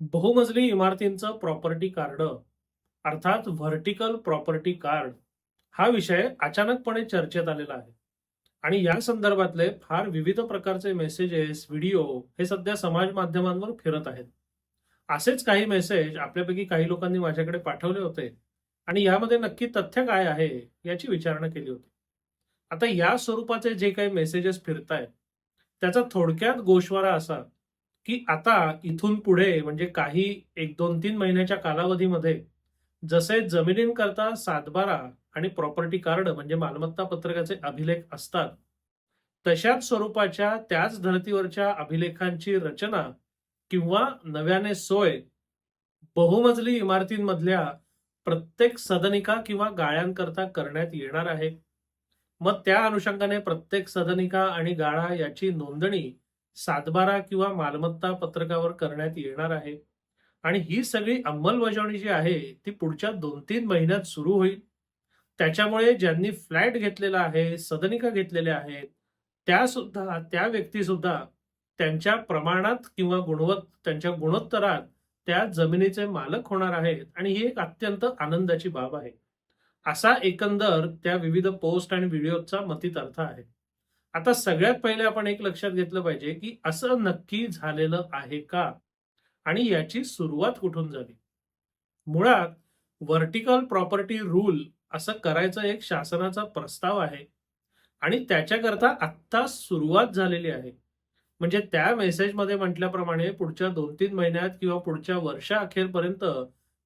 बहुमजली इमारतींचं property card अर्थात व्हर्टिकल प्रॉपर्टी कार्ड हा विषय अचानकपणे चर्चेत आलेला आहे. आणि या संदर्भातले फार विविध प्रकारचे मेसेजेस व्हिडिओ हे सध्या समाज माध्यमांवर फिरत आहेत. असेच काही मेसेज आपल्यापैकी काही लोकांनी माझ्याकडे पाठवले होते आणि यामध्ये नक्की तथ्य काय आहे याची विचारणा केली होती. आता या स्वरूपाचे जे काही मेसेजेस फिरतायत त्याचा थोडक्यात गोषवारा असा की आता इथून पुढे म्हणजे काही एक दोन तीन महिन्याच्या कालावधीमध्ये जसे जमिनींकरता सातबारा आणि प्रॉपर्टी कार्ड म्हणजे मालमत्ता पत्रकाचे अभिलेख असतात तशाच स्वरूपाच्या त्याच धर्तीवरच्या अभिलेखांची रचना किंवा नव्याने सोय बहुमजली इमारतींमधल्या प्रत्येक सदनिका किंवा गाळ्यांकरता करण्यात येणार आहे. मग त्या अनुषंगाने प्रत्येक सदनिका आणि गाळा याची नोंदणी सातबारा किंवा मालमत्ता पत्रकावर करण्यात येणार आहे. आणि ही सगळी अंमलबजावणी जी आहे ती पुढच्या दोन तीन महिन्यात सुरू होईल. त्याच्यामुळे ज्यांनी फ्लॅट घेतलेला आहे सदनिका घेतलेल्या आहेत त्या सुद्धा त्या व्यक्ती सुद्धा त्यांच्या प्रमाणात किंवा गुणवत् त्यांच्या गुणोत्तरात त्या जमिनीचे मालक होणार आहेत. आणि ही एक अत्यंत आनंदाची बाब आहे. असा एकंदर त्या विविध पोस्ट आणि व्हिडिओचा मतीत अर्थ आहे. आता सगळ्यात पहिले आपण एक लक्षात घेतलं पाहिजे की असं नक्की झालेलं आहे का? आणि याची सुरुवात कुठून झाली? मुळात व्हर्टिकल प्रॉपर्टी रूल असं करायचं एक शासनाचा प्रस्ताव आहे आणि त्याच्याकरता आत्ता सुरुवात झालेली आहे. म्हणजे त्या मेसेजमध्ये म्हटल्याप्रमाणे पुढच्या दोन तीन महिन्यात किंवा पुढच्या वर्षा अखेरपर्यंत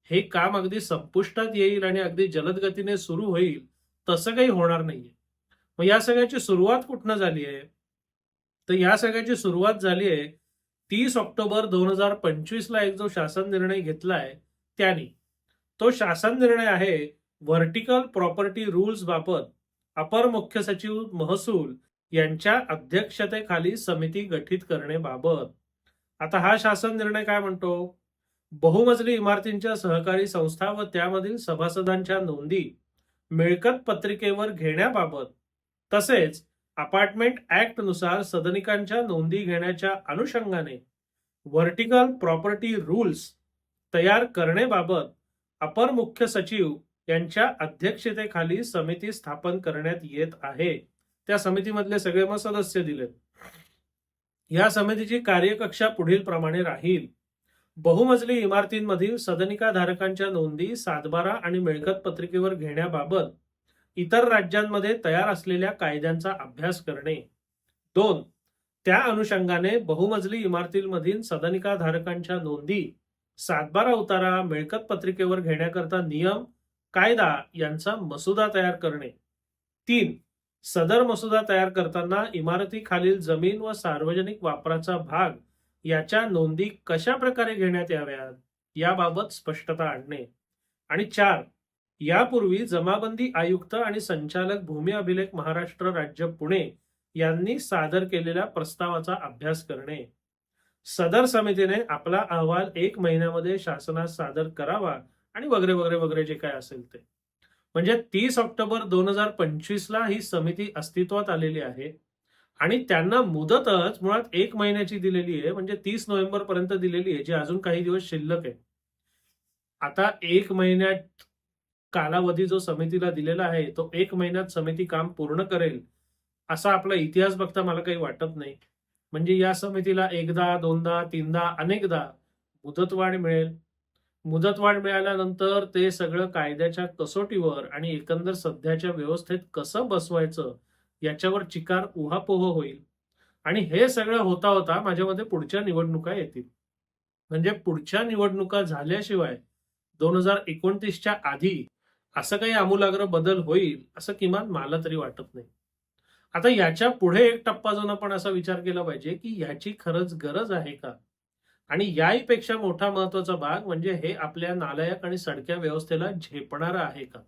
हे काम अगदी संपुष्टात येईल आणि अगदी जलद गतीने सुरू होईल तसं काही होणार नाहीये. मग या सगळ्याची सुरुवात कुठनं झाली आहे? तर या सगळ्याची सुरुवात झाली आहे तीस ऑक्टोबर दोन हजार पंचवीसला एक जो शासन निर्णय घेतलाय त्यानी. तो शासन निर्णय आहे व्हर्टिकल प्रॉपर्टी रूल्स बाबत अपर मुख्य सचिव महसूल यांच्या अध्यक्षतेखाली समिती गठीत करण्याबाबत आता हा शासन निर्णय काय म्हणतो? बहुमजली इमारतींच्या सहकारी संस्था व त्यामधील सभासदांच्या नोंदी मिळकत पत्रिकेवर घेण्याबाबत तसेच अपार्टमेंट ऍक्टनुसार सदनिकांच्या नोंदी घेण्याच्या अनुषंगाने व्हर्टिकल प्रॉपर्टी रूल्स तयार करण्याबाबत अपर मुख्य सचिव यांच्या अध्यक्षतेखाली समिती स्थापन करण्यात येत आहे. त्या समितीमधले सगळे मग सदस्य दिलेत. या समितीची कार्यकक्षा पुढील प्रमाणे राहील. बहुमजली इमारतींमधील सदनिका धारकांच्या नोंदी सातबारा आणि मिळकत पत्रिकेवर घेण्याबाबत इतर राज्यांमध्ये तयार असलेल्या कायद्यांचा अभ्यास करणे. दोन त्या अनुषंगाने बहुमजली इमारतींमधील सदनिका धारकांच्या नोंदी सातबारा उतारा मिळकत पत्रिकेवर घेण्याकरता नियम कायदा यांचा मसुदा तयार करणे. तीन सदर मसुदा तयार करताना इमारतीखालील जमीन व सार्वजनिक वापराचा भाग याच्या नोंदी कशा प्रकारे घेण्यात याव्यात याबाबत स्पष्टता आणणे. आणि चार यापूर्वी जमाबंदी आयुक्त आणि संचालक भूमी अभिलेख महाराष्ट्र राज्य पुणे यांनी सादर केलेल्या प्रस्तावाचा अभ्यास करणे. सदर समितीने आपला अहवाल एक महिन्यामध्ये शासनास सादर करावा आणि वगैरे वगैरे वगैरे जे काय असेल ते. म्हणजे तीस ऑक्टोबर दोन हजार पंचवीस ला ही समिती अस्तित्वात आलेली आहे आणि त्यांना मुदतच मुळात एक महिन्याची दिलेली आहे म्हणजे तीस नोव्हेंबर पर्यंत दिलेली आहे जी अजून काही दिवस शिल्लक आहे. आता एक महिन्यात कालावधी जो समितीला दिलेला आहे तो एक महिन्यात समिती काम पूर्ण करेल असा आपला इतिहास बघता मला काही वाटत नाही. म्हणजे या समितीला एकदा दोनदा तीनदा अनेकदा मुदतवाढ मिळेल. मुदतवाढ मिळाल्यानंतर ते सगळं कायद्याच्या कसोटीवर आणि एकंदर सध्याच्या व्यवस्थेत कसं बसवायचं याच्यावर चिकार उहापोह होईल. आणि हे सगळं होता होता माझ्यामध्ये पुढच्या निवडणुका येतील. म्हणजे पुढच्या निवडणुका झाल्याशिवाय दोन हजार एकोणतीसच्या आधी असं काही आमूलाग्र बदल होईल असं किमान मला तरी वाटत नाही. आता याच्यापुढे एक टप्पा जाऊन आपण असा विचार केला पाहिजे की याची खरंच गरज आहे का? आणि याहीपेक्षा मोठा महत्त्वाचा भाग म्हणजे हे आपल्या नालायक आणि सडक्या व्यवस्थेला झेपणार आहे का?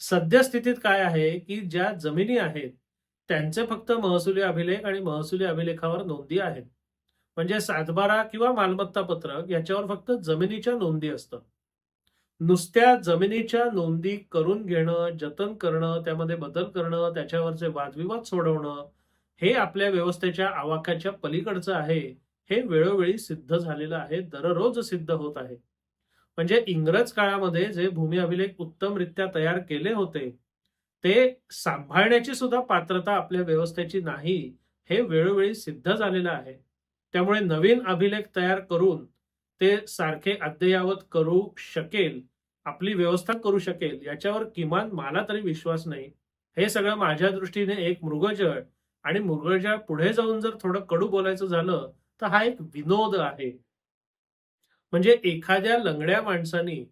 सद्यस्थितीत काय आहे की ज्या जमिनी आहेत त्यांचे फक्त महसुली अभिलेख आणि महसुली अभिलेखावर नोंदी आहेत. म्हणजे सातबारा किंवा मालमत्ता पत्रक याच्यावर फक्त जमिनीच्या नोंदी असतात नुसत्या जमिनीच्या नोंदी करून घेणं जतन करणं त्यामध्ये बदल करणं त्याच्यावरचे वादविवाद सोडवणं हे आपल्या व्यवस्थेच्या आवाक्याच्या पलीकडचं आहे हे वेळोवेळी सिद्ध झालेलं आहे दररोज सिद्ध होत आहे. म्हणजे इंग्रज काळामध्ये जे भूमी अभिलेख उत्तमरित्या तयार केले होते ते सांभाळण्याची सुद्धा पात्रता आपल्या व्यवस्थेची नाही हे वेळोवेळी सिद्ध झालेलं आहे. त्यामुळे नवीन अभिलेख तयार करून ते सारखे अद्ययावत करू शकेल आपली व्यवस्था करू शकेल याच्यावर किमान मला तरी विश्वास नाही. हे सगळं माझ्या दृष्टीने एक मृगजळ आणि मृगजळ पुढे जाऊन जर थोडं कडू बोलायचं झालं तर हा एक विनोद आहे. म्हणजे एखाद्या लंगड्या माणसानी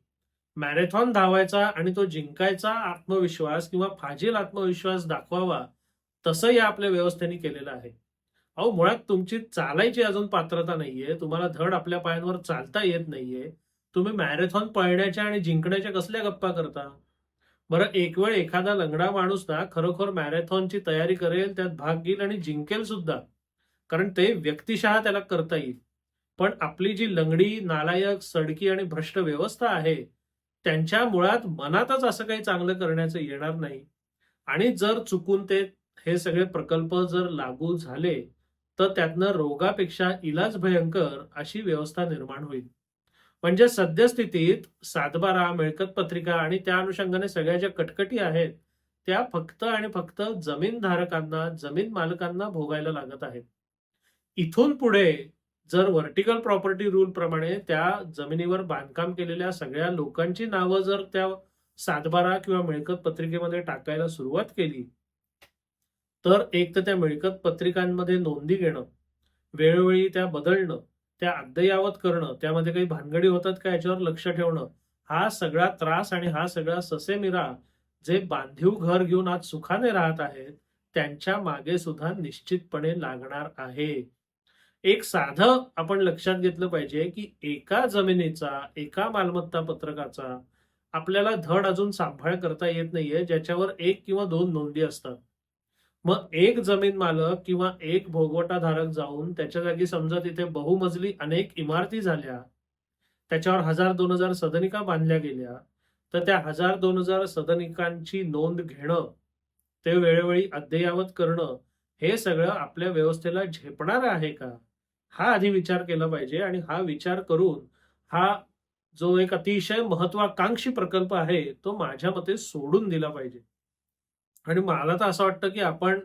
मॅरेथॉन धावायचा आणि तो जिंकायचा आत्मविश्वास किंवा फाजील आत्मविश्वास दाखवावा तसं या आपल्या व्यवस्थेने केलेलं आहे. अहो मुळात तुमची चालायची अजून पात्रता नाहीये. तुम्हाला धड आपल्या पायांवर चालता येत नाहीये. तुम्ही मॅरेथॉन पळण्याच्या आणि जिंकण्याच्या कसल्या गप्पा करता? बरं एक वेळ एखादा लंगडा माणूस ना खरोखर मॅरेथॉनची तयारी करेल त्यात भाग घेईल आणि जिंकेल सुद्धा. कारण ते व्यक्तिशः त्याला करता येईल. पण आपली जी लंगडी नालायक सडकी आणि भ्रष्ट व्यवस्था आहे त्यांच्या मुळात मनातच असं काही चांगलं करण्याचं येणार नाही. आणि जर चुकून ते हे सगळे प्रकल्प जर लागू झाले तर त्यातनं रोगापेक्षा इलाज भयंकर अशी व्यवस्था निर्माण होईल. म्हणजे सद्यस्थितीत सातबारा मिळकत पत्रिका आणि त्या अनुषंगाने सगळ्या ज्या कटकटी आहेत त्या फक्त आणि फक्त जमीन धारकांना जमीन मालकांना भोगायला लागत आहेत. इथून पुढे जर व्हर्टिकल प्रॉपर्टी रूल प्रमाणे त्या जमिनीवर बांधकाम केलेल्या सगळ्या लोकांची नावं जर त्या सातबारा किंवा मिळकत पत्रिकेमध्ये टाकायला सुरुवात केली तर एक तर त्या मिळकत पत्रिकांमध्ये नोंदी घेणं वेळोवेळी त्या बदलणं त्या अद्ययावत करणं त्यामध्ये काही भानगडी होतात का याच्यावर लक्ष ठेवणं हा सगळा त्रास आणि हा सगळा ससेमिरा जे बांधीव घर घेऊन आज सुखाने राहत आहेत त्यांच्या मागे सुद्धा निश्चितपणे लागणार आहे. एक साधं आपण लक्षात घेतलं पाहिजे की एका जमिनीचा एका मालमत्ता पत्रकाचा आपल्याला धड अजून सांभाळ करता येत नाहीये ज्याच्यावर एक किंवा दोन नोंदी असतात. मग एक जमीन मालक किंवा एक भोगवटाधारक जाऊन त्याच्या जागी समजा तिथे बहुमजली अनेक इमारती झाल्या त्याच्यावर हजार दोन हजार सदनिका बांधल्या गेल्या तर त्या हजार दोन हजार सदनिकांची नोंद घेणं ते वेळोवेळी अद्ययावत करणं हे सगळं आपल्या व्यवस्थेला झेपणार आहे का? हा आधी विचार केला पाहिजे आणि हा विचार करून हा जो एक अतिशय महत्वाकांक्षी प्रकल्प आहे तो माझ्या मते सोडून दिला पाहिजे. आणि मला तर असं वाटतं की आपण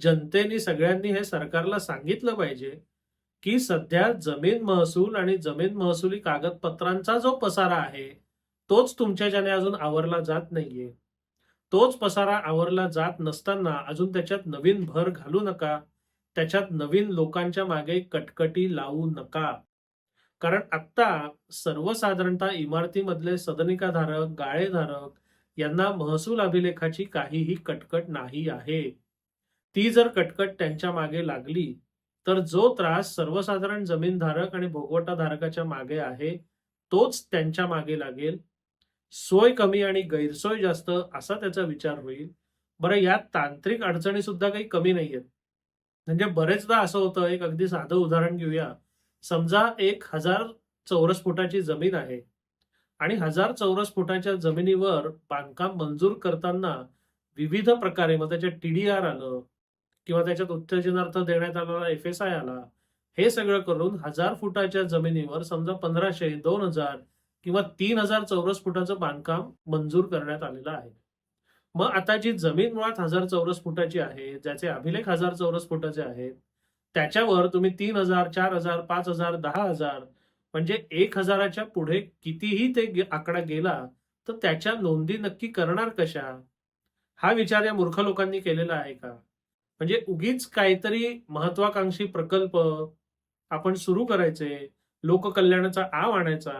जनतेने सगळ्यांनी हे सरकारला सांगितलं पाहिजे की सध्या जमीन महसूल आणि जमीन महसुली कागदपत्रांचा जो पसारा आहे तोच तुमच्याच्याने अजून आवरला जात नाहीये. तोच पसारा आवरला जात नसताना अजून त्याच्यात नवीन भर घालू नका. त्याच्यात नवीन लोकांच्या मागे कटकटी लावू नका. कारण आत्ता सर्वसाधारणतः इमारतीमधले सदनिकाधारक गाळेधारक यांना महसूल अभिलेखाची काहीही कटकट नाही आहे. ती जर कटकट त्यांच्या मागे लागली तर जो त्रास सर्वसाधारण जमीनधारक आणि भोगवटाधारकाच्या मागे आहे तोच त्यांच्या मागे लागेल. सोय कमी आणि गैरसोय जास्त असा त्याचा विचार होईल. बरं यात तांत्रिक अडचणी सुद्धा काही कमी नाहीयेत. म्हणजे बरेचदा असं होतं एक अगदी साधं उदाहरण घेऊया. समजा एक हजार चौरस फुटाची जमीन आहे. आणि हजार चौरस फुटाच्या जमिनीवर बांधकाम मंजूर करताना विविध प्रकारे मग त्याच्यात टीडीआर आलं किंवा त्याच्यात उत्तेजनार्थ देण्यात आलेला एफ एस आय आला हे सगळं करून हजार फुटाच्या जमिनीवर समजा पंधराशे दोन हजार किंवा तीन हजार चौरस फुटाचं बांधकाम मंजूर करण्यात आलेलं आहे. मग आता जी जमीन मुळात हजार चौरस फुटाची आहे ज्याचे अभिलेख हजार चौरस फुटाचे आहेत त्याच्यावर तुम्ही तीन हजार चार हजार पाच हजार दहा हजार म्हणजे एक हजाराच्या पुढे कितीही ते आकडा गेला तर त्याच्या नोंदी नक्की करणार कशा? हा विचार या मूर्ख लोकांनी केलेला आहे का? म्हणजे उगीच काहीतरी महत्वाकांक्षी प्रकल्प आपण सुरू करायचे लोककल्याणाचा आव आणायचा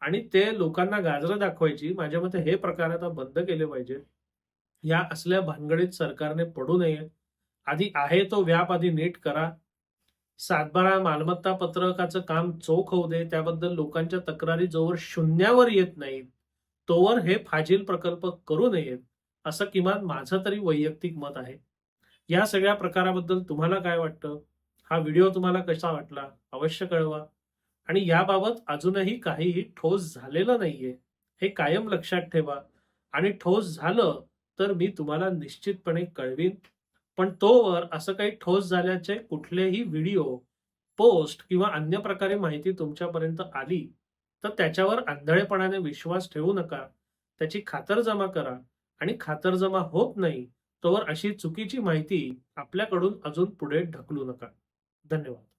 आणि ते लोकांना गाजरं दाखवायची माझ्या मते हे प्रकार आता बंद केले पाहिजे. या असल्या भानगडीत सरकारने पडू नये. आधी आहे तो व्याप आधी नीट करा. सातबारा मालमत्ता पत्रकाचं काम चोख होऊ दे त्याबद्दल लोकांच्या तक्रारी जोवर शून्यावर येत नाहीत तोवर हे फाजील प्रकल्प करू नयेत असं किमान माझं तरी वैयक्तिक मत आहे. या सगळ्या प्रकाराबद्दल तुम्हाला काय वाटतं? हा व्हिडिओ तुम्हाला कसा वाटला? अवश्य कळवा. आणि याबाबत अजूनही काहीही ठोस झालेलं नाहीये हे कायम लक्षात ठेवा. आणि ठोस झालं तर मी तुम्हाला निश्चितपणे कळवीन. पण तोवर असं काही ठोस झाल्याचे कुठलेही व्हिडिओ पोस्ट किंवा अन्य प्रकारे माहिती तुमच्यापर्यंत आली तर त्याच्यावर आंधळेपणाने विश्वास ठेवू नका. त्याची खातरजमा करा आणि खातरजमा होत नाही तोवर अशी चुकीची माहिती आपल्याकडून अजून पुढे ढकलू नका. धन्यवाद.